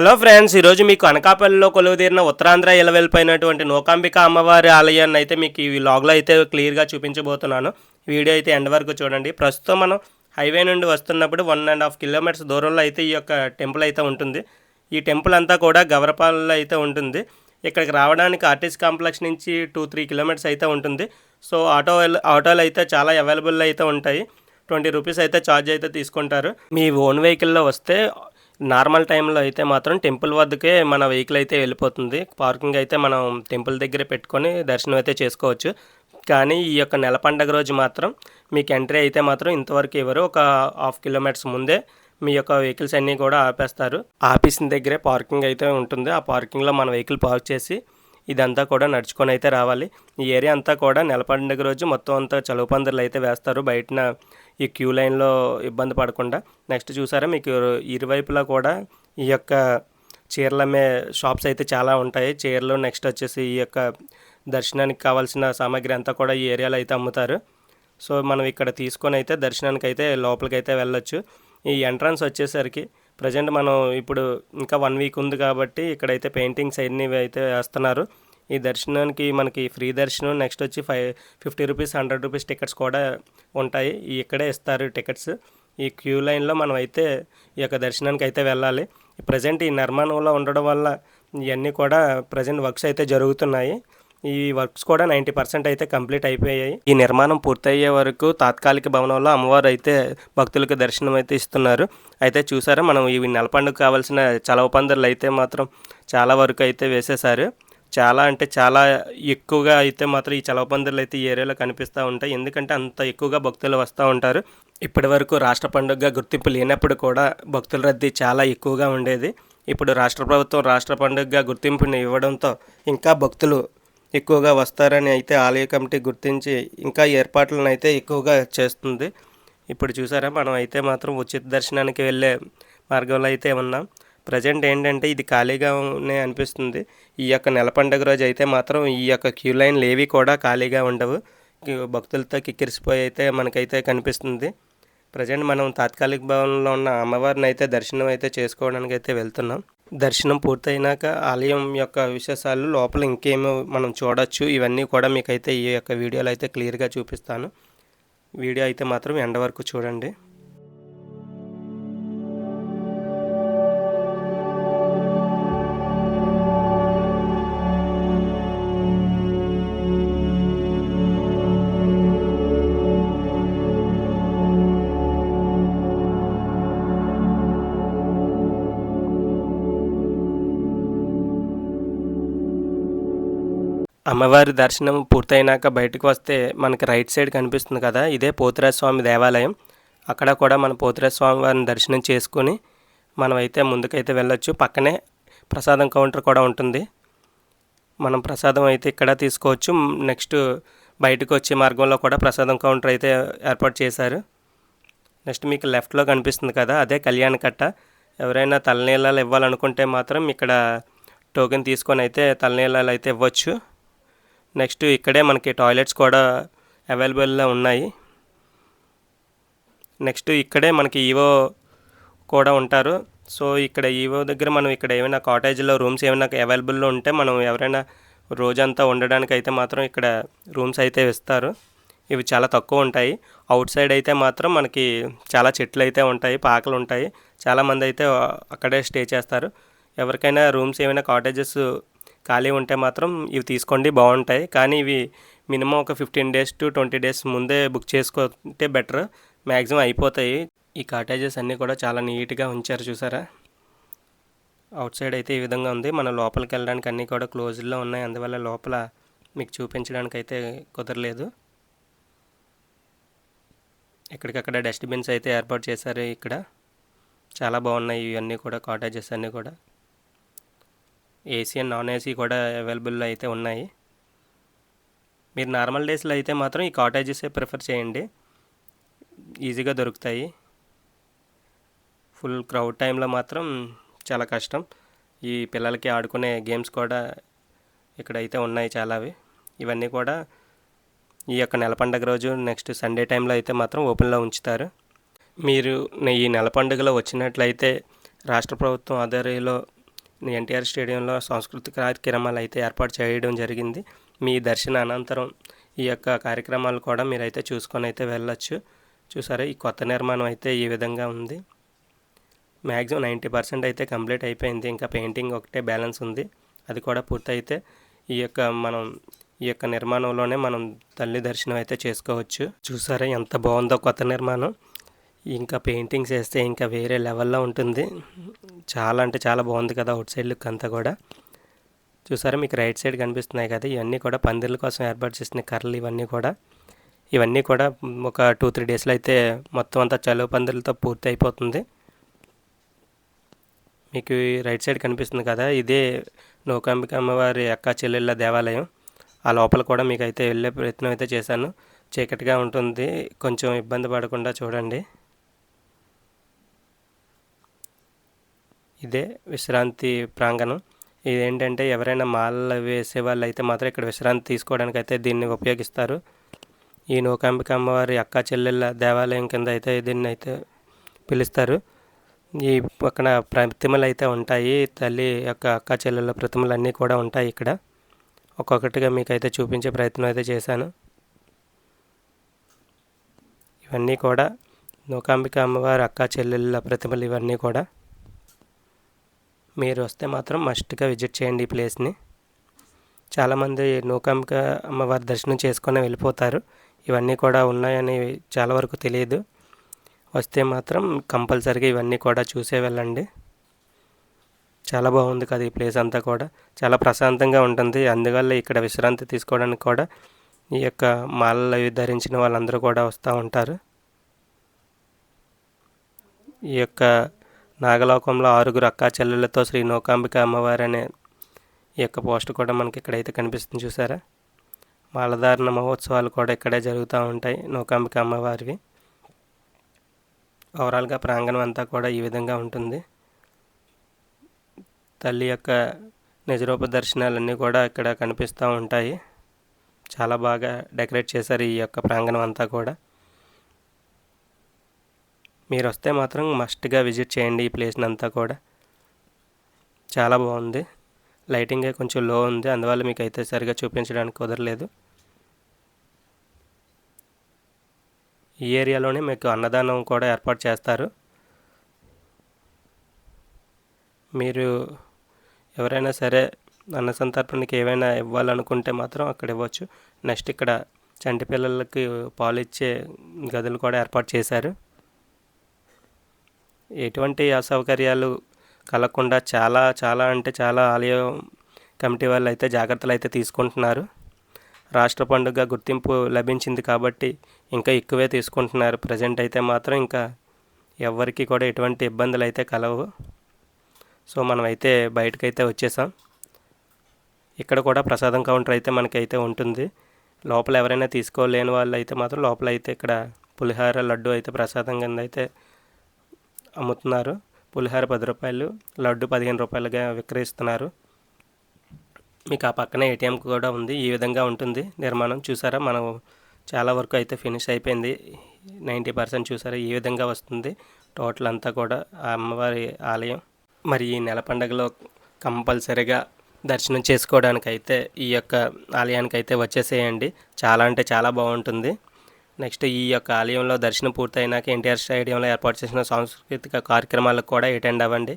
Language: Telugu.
హలో ఫ్రెండ్స్ ఈరోజు మీకు అనకాపల్లిలో కొలువుదీరిన ఉత్తరాంధ్ర ఇలవెల్పోయినటువంటి నూకాంబిక అమ్మవారి ఆలయాన్ని అయితే మీకు ఈ లాగ్లో అయితే క్లియర్గా చూపించబోతున్నాను. వీడియో అయితే ఎండ్ వరకు చూడండి. ప్రస్తుతం మనం హైవే నుండి వస్తున్నప్పుడు వన్ అండ్ హాఫ్ కిలోమీటర్స్ దూరంలో అయితే ఈ యొక్క టెంపుల్ అయితే ఉంటుంది. ఈ టెంపుల్ అంతా కూడా గవరపాలలో అయితే ఉంటుంది. ఇక్కడికి రావడానికి ఆర్టీసీ కాంప్లెక్స్ నుంచి టూ త్రీ కిలోమీటర్స్ అయితే ఉంటుంది. సో ఆటో ఆటోలు అయితే చాలా అవైలబుల్ అయితే ఉంటాయి. ట్వంటీ రూపీస్ అయితే ఛార్జ్ అయితే తీసుకుంటారు. మీ ఓన్ వెహికల్లో వస్తే నార్మల్ టైంలో అయితే మాత్రం టెంపుల్ వద్దకే మన వెహికల్ అయితే వెళ్ళిపోతుంది. పార్కింగ్ అయితే మనం టెంపుల్ దగ్గరే పెట్టుకొని దర్శనం అయితే చేసుకోవచ్చు. కానీ ఈ యొక్క నెల పండగ రోజు మాత్రం మీకు ఎంట్రీ అయితే మాత్రం ఇంతవరకు ఇవ్వరు ఒక హాఫ్ కిలోమీటర్స్ ముందే మీ యొక్క వెహికల్స్ అన్నీ కూడా ఆపేస్తారు. ఆఫీస్ దగ్గరే పార్కింగ్ అయితే ఉంటుంది. ఆ పార్కింగ్లో మన వెహికల్ పార్క్ చేసి ఇదంతా కూడా నడుచుకొని అయితే రావాలి. ఈ ఏరియా అంతా కూడా నెల పండుగ రోజు మొత్తం అంతా చలువ పందిర్లు అయితే వేస్తారు. బయటన ఈ క్యూ లైన్లో ఇబ్బంది పడకుండా. నెక్స్ట్ చూసారా మీకు ఇరువైపులా కూడా ఈ యొక్క చీరలు అమ్మే షాప్స్ అయితే చాలా ఉంటాయి. చీరలు నెక్స్ట్ వచ్చేసి ఈ యొక్క దర్శనానికి కావాల్సిన సామాగ్రి అంతా కూడా ఈ ఏరియాలో అయితే అమ్ముతారు. సో మనం ఇక్కడ తీసుకొని అయితే దర్శనానికి అయితే లోపలికి అయితే వెళ్ళొచ్చు. ఈ ఎంట్రన్స్ వచ్చేసరికి ప్రజెంట్ మనం ఇప్పుడు ఇంకా వన్ వీక్ ఉంది కాబట్టి ఇక్కడైతే పెయింటింగ్స్ అన్నీ అయితే వేస్తున్నారు. ఈ దర్శనానికి మనకి ఫ్రీ దర్శనం నెక్స్ట్ వచ్చి five fifty rupees hundred rupees tickets కూడా ఉంటాయి. ఇక్కడే ఇస్తారు టికెట్స్. ఈ క్యూ లైన్లో మనం అయితే ఈ యొక్క దర్శనానికి అయితే వెళ్ళాలి. ప్రజెంట్ ఈ నిర్మాణంలో ఉండడం వల్ల ఇవన్నీ కూడా ప్రజెంట్ వర్క్స్ అయితే జరుగుతున్నాయి. ఈ వర్క్స్ కూడా నైంటీ పర్సెంట్ అయితే కంప్లీట్ అయిపోయాయి. ఈ నిర్మాణం పూర్తయ్యే వరకు తాత్కాలిక భవనంలో అమ్మవారు అయితే భక్తులకు దర్శనం అయితే ఇస్తున్నారు. అయితే చూసారా మనం ఈ నెల పండుగ కావాల్సిన చలవ పందిర్లు అయితే మాత్రం చాలా వరకు అయితే వేసేసారు చాలా అంటే చాలా ఎక్కువగా అయితే మాత్రం ఈ చలవ పందిర్లు అయితే ఈ ఏరియాలో కనిపిస్తూ ఉంటాయి. ఎందుకంటే అంత ఎక్కువగా భక్తులు వస్తూ ఉంటారు. ఇప్పటి వరకు రాష్ట్ర పండుగగా గుర్తింపు లేనప్పుడు కూడా భక్తుల రద్దీ చాలా ఎక్కువగా ఉండేది. ఇప్పుడు రాష్ట్ర ప్రభుత్వం రాష్ట్ర పండుగగా గుర్తింపుని ఇవ్వడంతో ఇంకా భక్తులు ఎక్కువగా వస్తారని అయితే ఆలయ కమిటీ గుర్తించి ఇంకా ఏర్పాట్లను అయితే ఎక్కువగా చేస్తుంది. ఇప్పుడు చూసారా మనం అయితే మాత్రం ఉచిత దర్శనానికి వెళ్ళే మార్గంలో అయితే ఉన్నాం. ప్రజెంట్ ఏంటంటే ఇది ఖాళీగానే అనిపిస్తుంది. ఈ యొక్క నెల పండుగ రోజు అయితే మాత్రం ఈ యొక్క క్యూ లైన్లు ఏవి కూడా ఖాళీగా ఉండవు. భక్తులతో కిక్కిరిసిపోయి అయితే మనకైతే కనిపిస్తుంది. ప్రజెంట్ మనం తాత్కాలిక భవనంలో ఉన్న అమ్మవారిని అయితే దర్శనం అయితే చేసుకోవడానికి అయితే వెళ్తున్నాం. దర్శనం పూర్తయినాక ఆలయం యొక్క విశేషాలు లోపల ఇంకేమో మనం చూడొచ్చు. ఇవన్నీ కూడా మీకైతే ఈ యొక్క వీడియోలో అయితే క్లియర్గా చూపిస్తాను. వీడియో అయితే మాత్రం ఎండ వరకు చూడండి. అమ్మవారి దర్శనం పూర్తయినాక బయటకు వస్తే మనకి రైట్ సైడ్ కనిపిస్తుంది కదా ఇదే పోతురాజ స్వామి దేవాలయం. అక్కడ కూడా మన పోతురాజ స్వామి వారిని దర్శనం చేసుకొని మనమైతే అయితే ముందుకైతే వెళ్ళొచ్చు. పక్కనే ప్రసాదం కౌంటర్ కూడా ఉంటుంది. మనం ప్రసాదం అయితే ఇక్కడ తీసుకోవచ్చు. నెక్స్ట్ బయటకు వచ్చే మార్గంలో కూడా ప్రసాదం కౌంటర్ అయితే ఏర్పాటు చేశారు. నెక్స్ట్ మీకు లెఫ్ట్లో కనిపిస్తుంది కదా అదే కళ్యాణ కట్ట. ఎవరైనా తలనీళ్ళలు ఇవ్వాలనుకుంటే మాత్రం ఇక్కడ టోకెన్ తీసుకొని అయితే తలనీళ్ళలు అయితే ఇవ్వచ్చు. నెక్స్ట్ ఇక్కడే మనకి టాయిలెట్స్ కూడా అవైలబుల్లో ఉన్నాయి. నెక్స్ట్ ఇక్కడే మనకి ఈవో కూడా ఉంటారు. సో ఇక్కడ ఈవో దగ్గర మనం ఇక్కడ ఏమైనా కాటేజ్లో రూమ్స్ ఏమైనా అవైలబుల్లో ఉంటే మనం ఎవరైనా రోజంతా ఉండడానికి అయితే మాత్రం ఇక్కడ రూమ్స్ అయితే ఇస్తారు. ఇవి చాలా తక్కువ ఉంటాయి. అవుట్ సైడ్ అయితే మాత్రం మనకి చాలా చెట్లు అయితే ఉంటాయి పాకలు ఉంటాయి. చాలామంది అయితే అక్కడే స్టే చేస్తారు. ఎవరికైనా రూమ్స్ ఏమైనా కాటేజెస్ ఖాళీ ఉంటే మాత్రం ఇవి తీసుకోండి బాగుంటాయి. కానీ ఇవి మినిమం ఒక fifteen days to twenty days ముందే బుక్ చేసుకుంటే బెటర్. మ్యాక్సిమం అయిపోతాయి. ఈ కాటేజెస్ అన్నీ కూడా చాలా నీట్గా ఉంచారు చూసారా? అవుట్ సైడ్ అయితే ఈ విధంగా ఉంది. మనం లోపలికి వెళ్ళడానికి అన్నీ కూడా క్లోజ్లో ఉన్నాయి. అందువల్ల లోపల మీకు చూపించడానికి అయితే కుదరలేదు. ఎక్కడికక్కడ డస్ట్బిన్స్ అయితే ఏర్పాటు చేశారు ఇక్కడ. చాలా బాగున్నాయి ఇవన్నీ కూడా కాటేజెస్ అన్నీ కూడా. ఏసీ అండ్ నాన్ ఏసీ కూడా అవైలబుల్ అయితే ఉన్నాయి. మీరు నార్మల్ డేస్లో అయితే మాత్రం ఈ కాటేజెసే ప్రిఫర్ చేయండి. ఈజీగా దొరుకుతాయి. ఫుల్ క్రౌడ్ టైంలో మాత్రం చాలా కష్టం. ఈ పిల్లలకి ఆడుకునే గేమ్స్ కూడా ఇక్కడైతే ఉన్నాయి చాలావి. ఇవన్నీ కూడా ఈ యొక్క నెల పండగ రోజు నెక్స్ట్ సండే టైంలో అయితే మాత్రం ఓపెన్లో ఉంచుతారు. మీరు ఈ నెల పండుగలో వచ్చినట్లయితే రాష్ట్ర ప్రభుత్వం ఆధ్వర్యంలో ఎన్టీఆర్ స్టేడియంలో సాంస్కృతిక కార్యక్రమాలు అయితే ఏర్పాటు చేయడం జరిగింది. మీ దర్శన అనంతరం ఈ యొక్క కార్యక్రమాలు కూడా మీరైతే చూసుకొని అయితే వెళ్ళొచ్చు. చూసారా ఈ కొత్త నిర్మాణం అయితే ఈ విధంగా ఉంది. మ్యాక్సిమం నైంటీ పర్సెంట్ అయితే కంప్లీట్ అయిపోయింది. ఇంకా పెయింటింగ్ ఒకటే బ్యాలెన్స్ ఉంది. అది కూడా పూర్తయితే ఈ యొక్క మనం ఈ యొక్క నిర్మాణంలోనే మనం తల్లి దర్శనం అయితే చేసుకోవచ్చు. చూసారా ఎంత బాగుందో కొత్త నిర్మాణం. ఇంకా పెయింటింగ్స్ వేస్తే ఇంకా వేరే లెవెల్లో ఉంటుంది. చాలా అంటే చాలా బాగుంది కదా అవుట్ సైడ్ లుక్ అంతా కూడా. చూసారా? మీకు రైట్ సైడ్ కనిపిస్తున్నాయి కదా. ఇవన్నీ కూడా పందిర్ల కోసం ఏర్పాటు చేసిన కర్రలు ఇవన్నీ కూడా. ఇవన్నీ కూడా ఒక టూ త్రీ డేస్లో అయితే మొత్తం అంతా చలువ పందిర్లతో పూర్తి అయిపోతుంది. మీకు రైట్ సైడ్ కనిపిస్తుంది కదా. ఇదే నౌకాంబిక అమ్మవారి అక్క చెల్లెళ్ళ దేవాలయం. ఆ లోపల కూడా మీకు అయితే వెళ్ళే ప్రయత్నం అయితే చేశాను. చీకటిగా ఉంటుంది. కొంచెం ఇబ్బంది పడకుండా చూడండి. ఇదే విశ్రాంతి ప్రాంగణం. ఇదేంటంటే ఎవరైనా మాల వేసే వాళ్ళు అయితే మాత్రం ఇక్కడ విశ్రాంతి తీసుకోవడానికి అయితే దీన్ని ఉపయోగిస్తారు. ఈ నూకాంబిక అమ్మవారి అక్క చెల్లెళ్ళ దేవాలయం కింద అయితే దీన్ని అయితే పిలుస్తారు. ఈ పక్కన ప్రతిమలు అయితే ఉంటాయి. తల్లి యొక్క అక్క చెల్లెళ్ళ ప్రతిమలు అన్నీ కూడా ఉంటాయి ఇక్కడ. ఒక్కొక్కటిగా మీకు అయితే చూపించే ప్రయత్నం అయితే చేశాను. ఇవన్నీ కూడా నూకాంబిక అమ్మవారి అక్క చెల్లెళ్ళ ప్రతిమలు ఇవన్నీ కూడా. మీరు వస్తే మాత్రం మస్ట్గా విజిట్ చేయండి ఈ ప్లేస్ని. చాలామంది నూకాంబిక అమ్మవారి దర్శనం చేసుకొని వెళ్ళిపోతారు. ఇవన్నీ కూడా ఉన్నాయని చాలా వరకు తెలియదు. వస్తే మాత్రం కంపల్సరీగా ఇవన్నీ కూడా చూసే వెళ్ళండి. చాలా బాగుంది కదా ఈ ప్లేస్ అంతా కూడా. చాలా ప్రశాంతంగా ఉంటుంది. అందువల్ల ఇక్కడ విశ్రాంతి తీసుకోవడానికి కూడా ఈ యొక్క మాలలు అవి ధరించిన వాళ్ళందరూ కూడా వస్తూ ఉంటారు. ఈ యొక్క నాగలోకంలో ఆరుగురు అక్కా చెల్లెళ్ళతో శ్రీ నౌకాంబిక అమ్మవారి అనే ఈ యొక్క పోస్ట్ కూడా మనకి ఇక్కడైతే కనిపిస్తుంది చూసారా? మాలధారణ మహోత్సవాలు కూడా ఇక్కడే జరుగుతూ ఉంటాయి నౌకాంబిక అమ్మవారివి. ఓవరాల్గా ప్రాంగణం అంతా కూడా ఈ విధంగా ఉంటుంది. తల్లి యొక్క నిజరూప దర్శనాలన్నీ కూడా ఇక్కడ కనిపిస్తూ ఉంటాయి. చాలా బాగా డెకరేట్ చేశారు ఈ యొక్క ప్రాంగణం అంతా కూడా. మీరు వస్తే మాత్రం మస్ట్గా విజిట్ చేయండి ఈ ప్లేస్ని అంతా కూడా. చాలా బాగుంది. లైటింగే కొంచెం లో ఉంది. అందువల్ల మీకు అయితే సరిగా చూపించడానికి కుదరలేదు. ఈ ఏరియాలోనే మీకు అన్నదానం కూడా ఏర్పాటు చేస్తారు. మీరు ఎవరైనా సరే అన్న సంతర్పణకి ఏవైనా ఇవ్వాలనుకుంటే మాత్రం అక్కడ ఇవ్వచ్చు. నెక్స్ట్ ఇక్కడ చంటి పిల్లలకి పాలు ఇచ్చే గదులు కూడా ఏర్పాటు చేశారు. ఎటువంటి అసౌకర్యాలు కలగకుండా చాలా చాలా అంటే చాలా ఆలయం కమిటీ వాళ్ళు అయితే జాగ్రత్తలు అయితే తీసుకుంటున్నారు. రాష్ట్ర పండుగ గుర్తింపు లభించింది కాబట్టి ఇంకా ఎక్కువే తీసుకుంటున్నారు. ప్రజెంట్ అయితే మాత్రం ఇంకా ఎవరికి కూడా ఎటువంటి ఇబ్బందులు అయితే కలవు. సో మనమైతే బయటకైతే వచ్చేసాం. ఇక్కడ కూడా ప్రసాదం కౌంటర్ అయితే మనకైతే ఉంటుంది. లోపల ఎవరైనా తీసుకోలేని వాళ్ళు అయితే మాత్రం లోపల అయితే ఇక్కడ పులిహార లడ్డు అయితే ప్రసాదం కింద అయితే అమ్ముతున్నారు. పులిహార పది రూపాయలు లడ్డు పదిహేను రూపాయలుగా విక్రయిస్తున్నారు. మీకు ఆ పక్కనే ఏటీఎం కూడా ఉంది. ఈ విధంగా ఉంటుంది నిర్మాణం. చూసారా? మనం చాలా వరకు అయితే ఫినిష్ అయిపోయింది. నైంటీ పర్సెంట్ చూసారా? ఈ విధంగా వస్తుంది. టోటల్ అంతా కూడా ఆ అమ్మవారి ఆలయం. మరి ఈ నెల పండగలో కంపల్సరిగా దర్శనం చేసుకోవడానికి అయితే ఈ యొక్క ఆలయానికి అయితే వచ్చేసేయండి. చాలా అంటే చాలా బాగుంటుంది. నెక్స్ట్ ఈ యొక్క ఆలయంలో దర్శనం పూర్తయినాక ఎన్టీఆర్ స్టేడియంలో ఏర్పాటు చేసిన సాంస్కృతిక కార్యక్రమాలకు కూడా అటెండ్ అవ్వండి.